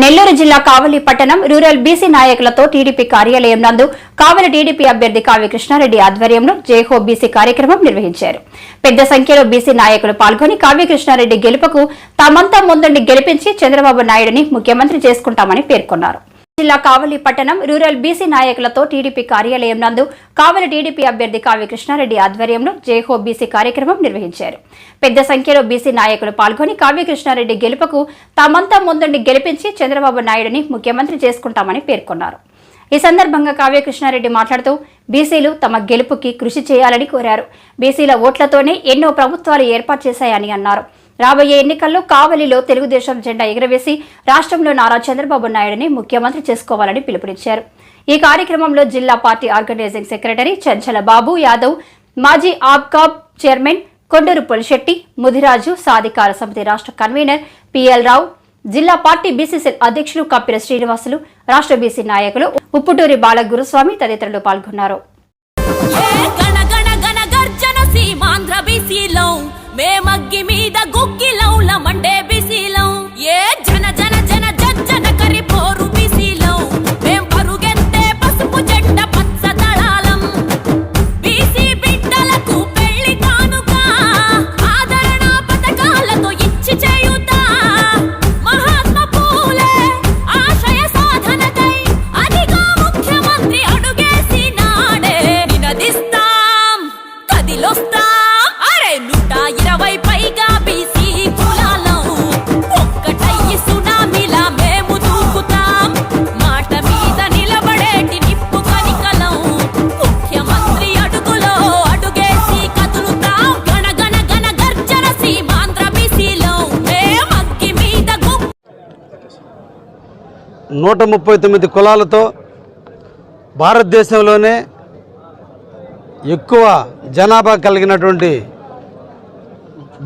నెల్లూరు జిల్లా కావలి పట్టణం rural BC నాయకులతో టీడీపీ కార్యాలయం నందు కావలి టీడీపీ అభ్యర్థి కావ్య కృష్ణారెడ్డి ఆధ్వర్యంలో జేహో బీసీ కార్యక్రమం నిర్వహించారు. పెద్ద సంఖ్యలో బీసీ నాయకులు పాల్గొని కావ్య కృష్ణారెడ్డి గెలుపుకు తమంతా ముందుండి గెలిపించి చంద్రబాబు నాయుడిని ముఖ్యమంత్రి చేసుకుంటామని పేర్కొన్నారు. జిల్లా కావలి పట్టణం రూరల్ బీసీ నాయకులతో టీడీపీ కార్యాలయం నందు కావలి టీడీపీ అభ్యర్థి కావ్య కృష్ణారెడ్డి ఆధ్వర్యంలో జేహో బీసీ కార్యక్రమం నిర్వహించారు. పెద్ద సంఖ్యలో బీసీ నాయకులు పాల్గొని కావ్య కృష్ణారెడ్డి గెలుపుకు తామంతా ముందుండి గెలిపించి చంద్రబాబు నాయుడిని ముఖ్యమంత్రి చేసుకుంటామని పేర్కొన్నారు. ఈ సందర్భంగా కావ్య కృష్ణారెడ్డి మాట్లాడుతూ బీసీలు తమ గెలుపుకి కృషి చేయాలని కోరారు. బీసీల ఓట్లతోనే ఎన్నో ప్రభుత్వాలు ఏర్పాటు చేశాయని అన్నారు. రాబోయే ఎన్నికల్లో కావలిలో తెలుగుదేశం జెండా ఎగురవేసి రాష్ట్రంలో నారా చంద్రబాబు నాయుడిని ముఖ్యమంత్రి చేసుకోవాలని పిలుపునిచ్చారు. ఈ కార్యక్రమంలో జిల్లా party organising secretary Chanchala Babu Yadav మాజీ ఆబ్కాబ్ చైర్మన్ కొండూరు పొలిశెట్టి ముదిరాజు సాధికార సమితి రాష్ట్ర కన్వీనర్ పిఎల్ రావు జిల్లా పార్టీ బీసీసీఎల్ అధ్యక్షులు కప్పిల శ్రీనివాసులు రాష్ట్ర బీసీ నాయకులు ఉప్పుటూరి బాల గురుస్వామి తదితరులు పాల్గొన్నారు. నూట ముప్పై తొమ్మిది కులాలతో భారతదేశంలోనే ఎక్కువ జనాభా కలిగినటువంటి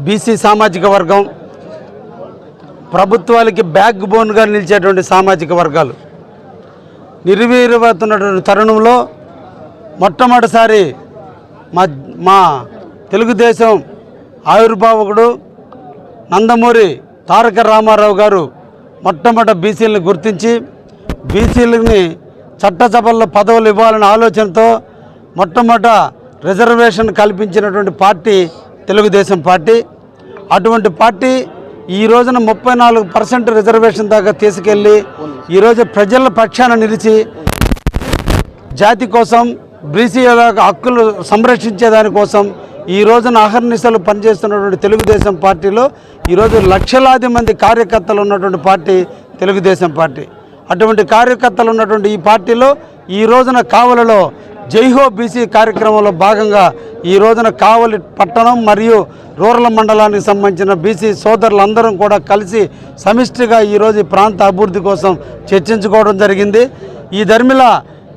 బీసీ సామాజిక వర్గం ప్రభుత్వాలకి బ్యాక్ బోన్గా నిలిచేటువంటి సామాజిక వర్గాలు. నిర్వీర్యమవుతున్నటువంటి తరుణంలో మొట్టమొదటిసారి మా మా తెలుగుదేశం ఆవిర్భావకుడు నందమూరి తారక రామారావు గారు మొట్టమొదటి బీసీలను గుర్తించి బీసీలని చట్టసభల్లో పదవులు ఇవ్వాలనే ఆలోచనతో మొట్టమొదట రిజర్వేషన్ కల్పించినటువంటి పార్టీ తెలుగుదేశం పార్టీ. అటువంటి పార్టీ ఈ రోజున ముప్పై నాలుగు పర్సెంట్ రిజర్వేషన్ దాకా తీసుకెళ్ళి ఈరోజు ప్రజల పక్షాన నిలిచి జాతి కోసం బీసీల హక్కులు సంరక్షించేదానికోసం ఈ రోజున అహర్నిశలు పనిచేస్తున్నటువంటి తెలుగుదేశం పార్టీలో ఈరోజు లక్షలాది మంది కార్యకర్తలు ఉన్నటువంటి పార్టీ తెలుగుదేశం పార్టీ. అటువంటి కార్యకర్తలు ఉన్నటువంటి ఈ పార్టీలో ఈ రోజున కావలలో జైహో బీసీ కార్యక్రమంలో భాగంగా ఈ రోజున కావలి పట్టణం మరియు రూరల్ మండలానికి సంబంధించిన బీసీ సోదరులందరం కూడా కలిసి సమిష్టిగా ఈరోజు ప్రాంత అభివృద్ధి కోసం చర్చించుకోవడం జరిగింది. ఈ ధర్మిలా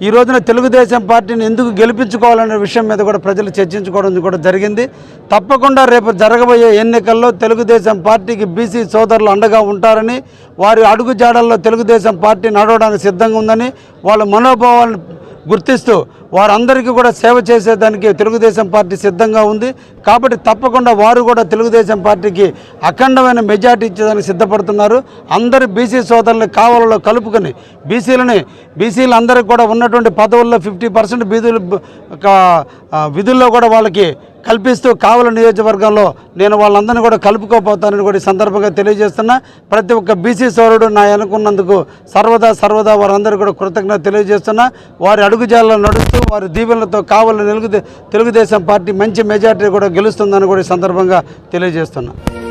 ఈ రోజున తెలుగుదేశం పార్టీని ఎందుకు గెలిపించుకోవాలనే విషయం మీద కూడా ప్రజలు చర్చించుకోవడం కూడా జరిగింది. తప్పకుండా రేపు జరగబోయే ఎన్నికల్లో తెలుగుదేశం పార్టీకి బీసీ సోదరులు అండగా ఉంటారని వారి అడుగుజాడల్లో తెలుగుదేశం పార్టీ నడవడానికి సిద్ధంగా ఉందని వాళ్ళ మనోభావాలను గుర్తిస్తూ వారందరికీ కూడా సేవ చేసేదానికి తెలుగుదేశం పార్టీ సిద్ధంగా ఉంది. కాబట్టి తప్పకుండా వారు కూడా తెలుగుదేశం పార్టీకి అఖండమైన మెజార్టీ ఇచ్చేదానికి సిద్ధపడుతున్నారు. అందరు బీసీ సోదరులను కావాలలో కలుపుకొని బీసీలని బీసీలందరికీ కూడా ఉన్నటువంటి పదవుల్లో ఫిఫ్టీ పర్సెంట్ బీదులు విధుల్లో కూడా వాళ్ళకి కల్పిస్తూ కావల నియోజకవర్గంలో నేను వాళ్ళందరినీ కూడా కలుపుకోపోతానని కూడా ఈ సందర్భంగా తెలియజేస్తున్నా. ప్రతి ఒక్క బీసీ సోదరుడు నా అనుకున్నందుకు సర్వదా సర్వదా వారందరూ కూడా కృతజ్ఞత తెలియజేస్తున్నా. వారి అడుగుజాలలో నడుస్తూ వారి దీవెనలతో కావాలని తెలుగుదేశం పార్టీ మంచి మెజార్టీ కూడా గెలుస్తుందని కూడా ఈ సందర్భంగా తెలియజేస్తున్నాను